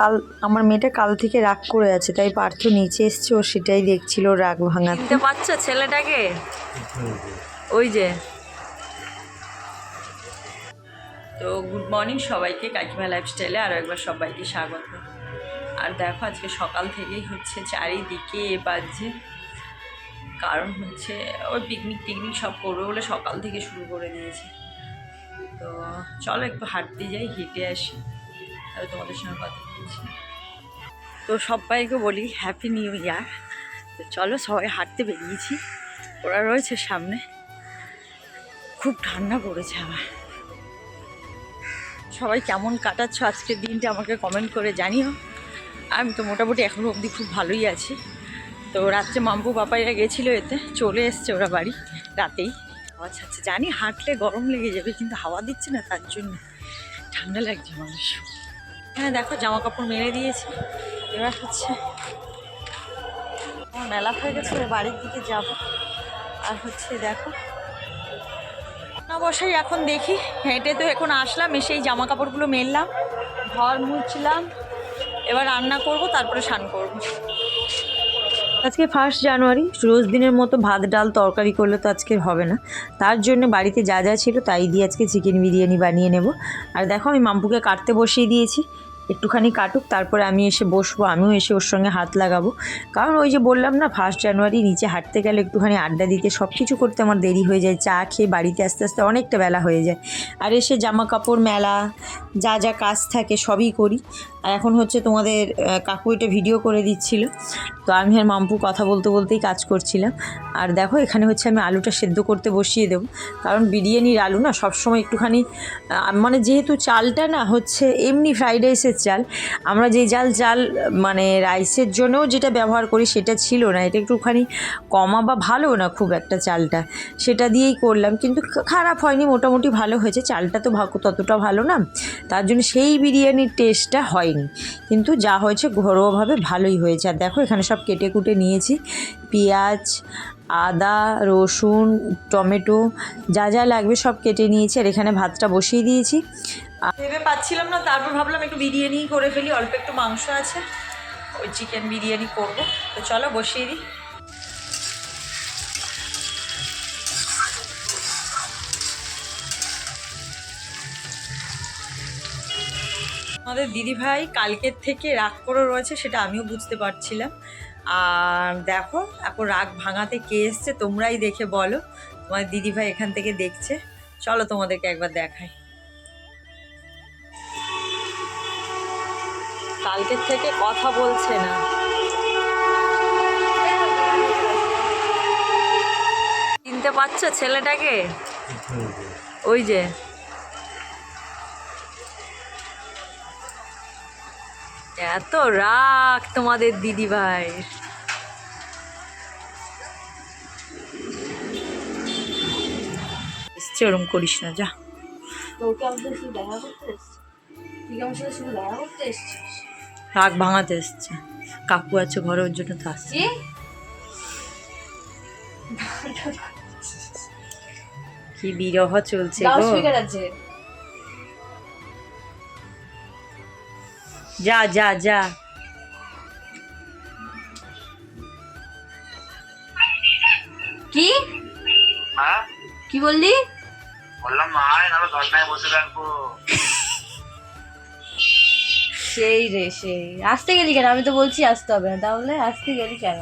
কাল, আমার মেয়েটা কাল থেকে রাগ করে আছে, তাই পার্থ নিচে এসছে, ও সেটাই দেখছিল রাগ চিনতে পারছ ছেলেটাকে? ওই যে। তো গুড মর্নিং সবাইকে, কাকিমা লাইফস্টাইলে আরও একবার সবাইকে স্বাগত। আর দেখো আজকে সকাল থেকেই হচ্ছে চারিদিকে এ বাজছে। কারণ হচ্ছে ওই পিকনিক টিকনিক সব করবে বলে সকাল থেকে শুরু করে দিয়েছে। তো চলো একটু হাঁটতে যাই, হেঁটে আসি। তাহলে তোমাদের সঙ্গে কথা বলছি। তো সবাইকে বলি হ্যাপি নিউ ইয়ার তো চলো সবাই হাঁটতে বেরিয়েছি। ওরা রয়েছে সামনে। খুব ঠান্ডা পড়েছে আবার সবাই কেমন কাটাচ্ছ আজকের দিনটা আমাকে কমেন্ট করে জানিও। আমি তো মোটামুটি এখনও অবধি খুব ভালোই আছি। তো রাত্রে মাম্পু পাপাইরা গেছিল এতে, চলে এসছে ওরা বাড়ি রাতেই। আচ্ছা আচ্ছা জানি হাঁটলে গরম লেগে যাবে, কিন্তু হাওয়া দিচ্ছে না তার জন্য। ঠান্ডা লাগছে মানুষ হ্যাঁ দেখো জামা কাপড় মেরে দিয়েছি। এবার হচ্ছে আমার মেলা হয়ে গেছে বাড়ির দিকে যাব। আর হচ্ছে দেখো, না বসাই, এখন দেখি। হেঁটে তো এখন আসলাম এসে এই জামা কাপড়গুলো মেললাম, ঘর মুছলাম, এবার রান্না করব, তারপরে স্নান করব। আজকে ফার্স্ট জানুয়ারি রোজ দিনের মতো ভাত, ডাল, তরকারি করলে তো আজকে হবে না। তার জন্য বাড়িতে যা যা ছিল, তাই দিয়ে আজকে চিকেন বিরিয়ানি বানিয়ে নেব। আর দেখো, আমি মাম্পুকে কাটতে বসিয়ে দিয়েছি। একটুখানি কাটুক, তারপরে আমি এসে বসবো, আমিও এসে ওর সঙ্গে হাত লাগাবো। কারণ ওই যে বললাম না ফার্স্ট জানুয়ারি নিচে হাঁটতে গেলে একটুখানি আড্ডা দিতে সব কিছু করতে আমার দেরি হয়ে যায়। চা খেয়ে বাড়িতে আস্তে আস্তে অনেকটা বেলা হয়ে যায়। আর এসে জামা কাপড় মেলা, যা যা কাজ থাকে সবই করি। আর এখন হচ্ছে তোমাদের কাকু এটা ভিডিও করে দিচ্ছিল। তো আমি আর মাম্পু কথা বলতে বলতেই কাজ করছিলাম। আর দেখো, এখানে হচ্ছে আমি আলুটা সেদ্ধ করতে বসিয়ে দেবো। কারণ বিরিয়ানির আলু না সবসময় একটুখানি মানে যেহেতু চালটা না, হচ্ছে এমনি ফ্রাইড রাইসের চাল আমরা যে জাল চাল মানে রাইসের জন্যও যেটা ব্যবহার করি সেটা ছিল না। এটা একটুখানি কমা বা ভালো না খুব একটা চালটা। সেটা দিয়েই করলাম। কিন্তু খারাপ হয়নি, মোটামুটি ভালো হয়েছে। চালটা তো ততটা ভালো না। তার জন্য সেই বিরিয়ানির টেস্টটা হয়নি। কিন্তু যা হয়েছে ঘরোয়াভাবে ভালোই হয়েছে। আর দেখো এখানে সব কেটে কুটে নিয়েছি। পেঁয়াজ আদা, রসুন, টমেটো, যা যা লাগবে সব কেটে নিয়েছি আর এখানে ভাতটা বসিয়ে দিয়েছি। ভেবে পাচ্ছিলাম না, তারপর ভাবলাম একটু বিরিয়ানি করে ফেলি, অল্প একটু মাংস আছে। ওই চিকেন বিরিয়ানি করব। তো চলো বসিয়ে দিই। আমাদের দিদিভাই কালকের থেকে রাগ করে রয়েছে, সেটা আমিও বুঝতে পারছিলাম। আর দেখো এখন রাগ ভাঙাতে কে এসছে তোমরাই দেখে বলো। তোমার দিদিভাই এখান থেকে দেখছে। চলো তোমাদেরকে একবার দেখাই। কালকের থেকে কথা বলছে না। চিনতে পারছ ছেলেটাকে? ওই যে। এত রাগ তোমাদের দিদি ভাই ওরম করিস না যা। রাগ ভাঙাতে এসছে। কাকু আছে ঘরে ওর জন্য তো আসছে কি? বিরহ চলছে গো। যা যা যা। কি? হ্যাঁ? কি বললি? বললাম মা নাহলে দরজায় বসে থাকব। সেই রে সেই। আসতে গেলি কেন? আমি তো বলছি আসতে হবে না। তাহলে আসতে গেলি কেন?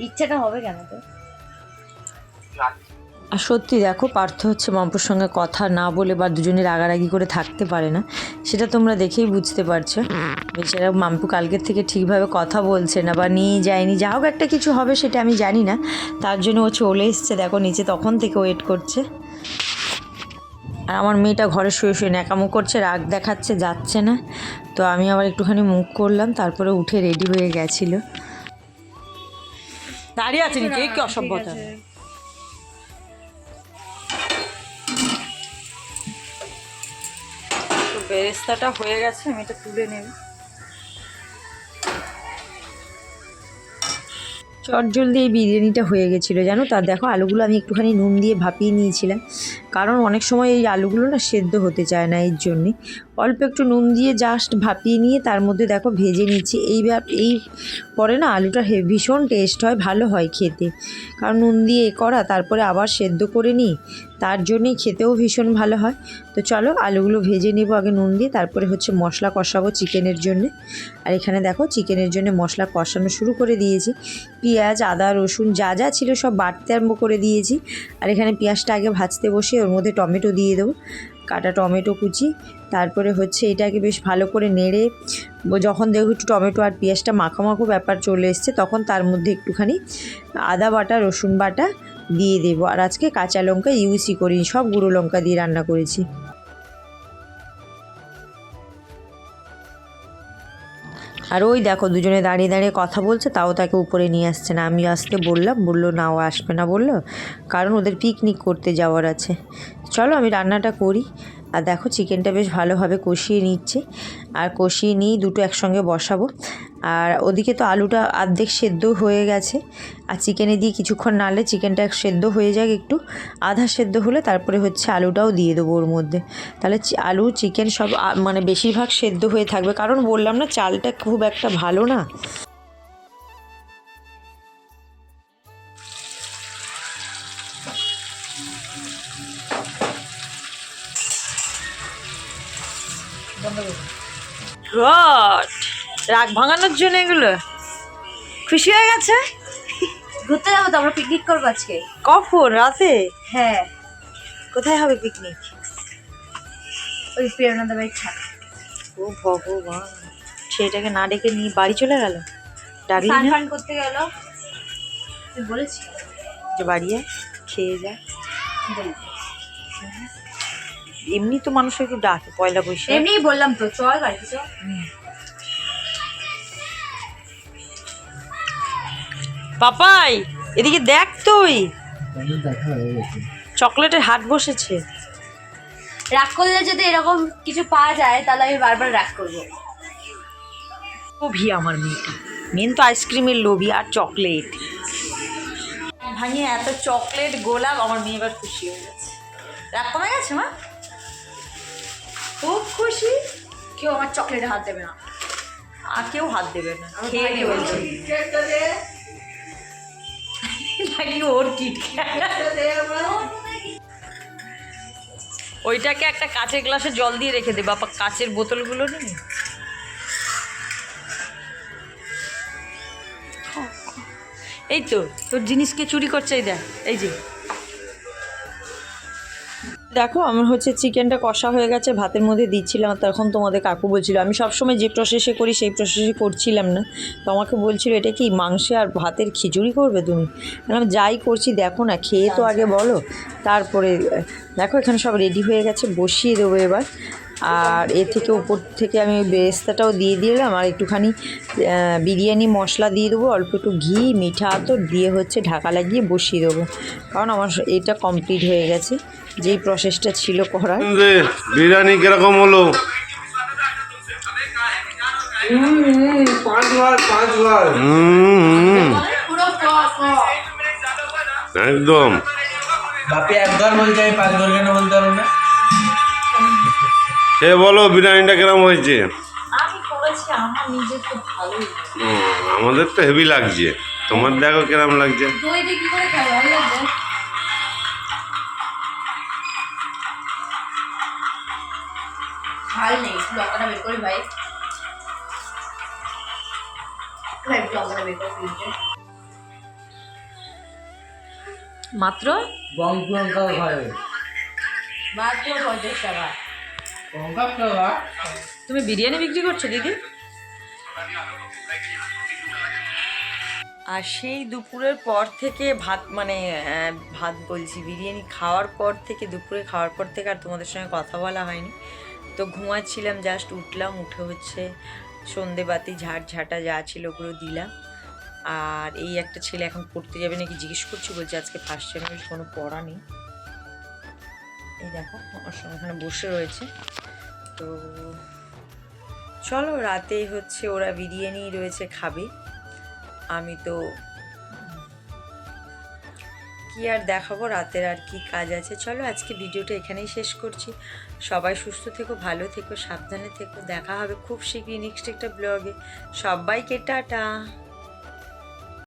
ইচ্ছাটা হবে কেন তো আর সত্যি দেখো পার্থ হচ্ছে মাম্পুর সঙ্গে কথা না বলে বা দুজনে রাগারাগি করে থাকতে পারে না। সেটা তোমরা দেখেই বুঝতে পারছ। বেচারা মাম্পু কালকের থেকে ঠিকভাবে কথা বলছে না বা নিয়ে যায়নি। যা হোক একটা কিছু হবে সেটা আমি জানি না। তার জন্য ও চলে এসছে দেখো নিচে তখন থেকে ওয়েট করছে। আর আমার মেয়েটা ঘরে শুয়ে শুয়ে ন্যাকামো করছে রাগ দেখাচ্ছে যাচ্ছে না। তো আমি আবার একটুখানি মুখ করলাম তারপরে উঠে রেডি হয়ে গেছিল। দাঁড়িয়ে আছে নিচে কি অসভ্যতা? বেরেস্তাটা হয়ে গেছে, আমি এটা তুলে নেব। চট জলদি এই বিরিয়ানিটা হয়ে গেছিল, জানো? তার দেখো, আলুগুলো আমি একটুখানি নুন দিয়ে ভাপিয়ে নিয়েছিলাম। কারণ অনেক সময় এই আলুগুলো না সেদ্ধ হতে চায় না এর জন্যে। অল্প একটু নুন দিয়ে জাস্ট ভাপিয়ে নিয়ে তার মধ্যে দেখো ভেজে নিচ্ছি। এই এই পরে না আলুটা ভীষণ টেস্ট হয়, ভালো হয় খেতে। কারণ নুন দিয়ে করা, তারপরে আবার সেদ্ধ করে নিই, তার জন্যেই খেতেও ভীষণ ভালো হয়। তো চলো আলুগুলো ভেজে নেব আগে নুন দিয়ে, তারপরে হচ্ছে মশলা কষাবো চিকেনের জন্যে। আর এখানে দেখো চিকেনের জন্য মশলা কষানো শুরু করে দিয়েছি। পেঁয়াজ, আদা, রসুন যা যা ছিল সব বাটতে আরম্ভ করে দিয়েছি। আর এখানে পেঁয়াজটা আগে ভাজতে বসে ওর মধ্যে টমেটো দিয়ে দেবো, কাটা টমেটো কুচি, তারপরে হচ্ছে এটাকে বেশ ভালো করে নেড়ে যখন দেখো একটু টমেটো আর পেঁয়াজটা মাখামাখো ব্যাপার চলে এসছে, তখন তার মধ্যে একটুখানি আদা বাটা, রসুন বাটা দিয়ে দেবো। আর আজকে কাঁচা লঙ্কা ইউজই করিনি, সব গুঁড়ো লঙ্কা দিয়ে রান্না করেছি। আর ওই দেখো দুজনে দাঁড়িয়ে দাঁড়িয়ে কথা বলছে, তাও তাকে উপরে নিয়ে আসছে না। আমি আসতে বললাম, বলল, না, ও আসবে না বলল। কারণ ওদের পিকনিক করতে যাওয়ার আছে। চলো আমি রান্নাটা করি। আর দেখো চিকেনটা বেশ ভালোভাবে কষিয়ে নিচ্ছে। আর কষিয়ে নিয়েই দুটো একসঙ্গে বসাবো। আর ওদিকে তো আলুটা অর্ধেক সেদ্ধ হয়ে গেছে। আর চিকেনে দিয়ে কিছুক্ষণ নাড়লে চিকেনটা সেদ্ধ হয়ে যাক একটু। আধা সেদ্ধ হলে তারপরে হচ্ছে আলুটাও দিয়ে দেবো ওর মধ্যে। তাহলে আলু, চিকেন সব মানে বেশিরভাগ সেদ্ধ হয়ে থাকবে। কারণ বললাম না, চালটা খুব একটা ভালো না। গড রাগ ভাঙানোর জন্য এগুলো। খুশি হয়ে গেছে? ঘুরতে যাব তো আমরা পিকনিক করব আজকে। কখন? রাতে? হ্যাঁ। কোথায় হবে পিকনিক ওই প্রেরণাদের বাড়ি থাক ও ভগবান। সেটাকে না ডেকে নিয়ে বাড়ি চলে গেল? ডাকলি না? করতে গেল। বলেছি যে বাড়ি আয়, খেয়ে যা। এমনি তো মানুষ একটু ডাকে পয়লা বৈশাখ। এমনিই বললাম তো চল বাড়িতে চল। পাপাই এদিকে দেখ তুই। চকলেটের হাট বসেছে। রাগ করলে যদি এরকম কিছু পাওয়া যায় তাহলে আমি বারবার রাগ করব। লোভী আমার মেয়েটা। মেন তো আইসক্রিমের লোভী আর চকলেট। ভাঙিয়ে এত চকলেট গোলাপ আমার মেয়ে এবার খুশি হয়ে গেছে। রাগ কমে গেছে মা? খুব খুশি। কেউ আমার চকলেটে হাত দেবে না। আর কেউ হাত দেবে না। খেয়ে নে বলছে নাকি ওর কিট ওইটাকে একটা কাচের গ্লাসে জল দিয়ে রেখে দে বাবা কাচের বোতলগুলো নেই এই তো তোর জিনিসকে চুরি করছে এই দেখ এই যে। দেখো আমার হচ্ছে চিকেনটা কষা হয়ে গেছে ভাতের মধ্যে দিচ্ছিলাম তখন তোমাদের কাকু বলছিল আমি সবসময় যে প্রসেসে করি সেই প্রসেসে করছিলাম না। তো আমাকে বলছিল এটা কি মাংসে আর ভাতের খিচুড়ি করবে তুমি? বললাম যাই করছি দেখো না খেয়ে তো আগে বলো। তারপরে দেখো এখানে সব রেডি হয়ে গেছে বসিয়ে দেবো এবার। আর এ থেকে উপর থেকে আমি বেরেস্তাটাও দিয়ে দিলাম আর একটুখানি বিরিয়ানি মশলা দিয়ে দেবো অল্প একটু ঘি মিঠা আতর দিয়ে হচ্ছে ঢাকা লাগিয়ে বসিয়ে দেবো। কারণ আমার এটা কমপ্লিট হয়ে গেছে যেই প্রসেসটা ছিল করার। বিরিয়ানি কীরকম হলো? একদম। বাপি একবার বলছে আমি পাঁচবার কেন বলতে পারব না। সে বলো বিরিয়ানিটা কীরকম হয়েছে? আমাদের তো হেভি লাগছে। তোমার দেখো কিরম লাগছে। মাত্র? মাত্র পঞ্চাশ টাকা। তুমি বিরিয়ানি বিক্রি করছ দিদি আর সেই দুপুরের পর থেকে ভাত মানে ভাত বলছি বিরিয়ানি খাওয়ার পর থেকে দুপুরে খাওয়ার পর থেকে আর তোমাদের সঙ্গে কথা বলা হয়নি। তো ঘুমাচ্ছিলাম জাস্ট উঠলাম উঠে হচ্ছে সন্ধে বাতি ঝাড় ঝাঁটা যা ছিল ওগুলো দিলাম। আর এই একটা ছেলে এখন পড়তে যাবে নাকি জিজ্ঞেস করছি বলছে আজকে ফার্স্ট জানুয়ারি কোনো পড়া নেই। এই দেখো এখানে বসে রয়েছে। তো চলো রাতে হচ্ছে ওরা বিরিয়ানি রয়েছে খাবে। আমি তো কি আর দেখাবো, রাতের আর কি কাজ আছে। চলো, আজকে ভিডিওটা এখানেই শেষ করছি। সবাই সুস্থ থেকো, ভালো থেকো, সাবধানে থেকো। দেখা হবে খুব শীঘ্রই নেক্সট একটা ব্লগে সবাইকে টাটা।